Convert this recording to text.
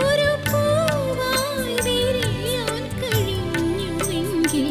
ഒരു പൂവായി കഴിയുന്നുവെങ്കിൽ